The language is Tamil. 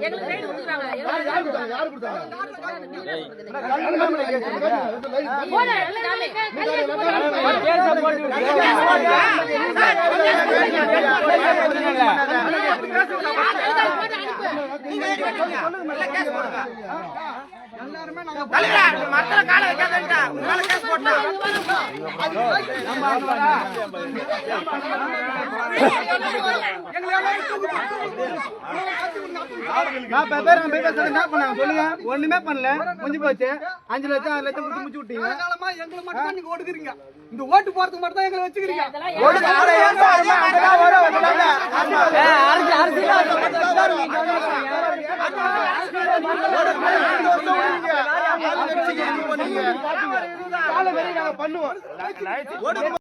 எல்லாருமே ரைடு கொடுத்துருவாங்க கால வைக்காதா பத்து பேர் என்ன பண்ணாங்க சொல்லுங்க. ஒண்ணுமே பண்ணல. முடிஞ்சு போச்சு. அஞ்சு லட்சம் ஆறு லட்சம் கொடுத்து முடிச்சு விட்டீங்க எங்களை மட்டும் நீங்க இந்த ஓட்டு போறதுக்கு மட்டும் தான் எங்களை வச்சுக்கிறீங்க பண்ணுவோம்.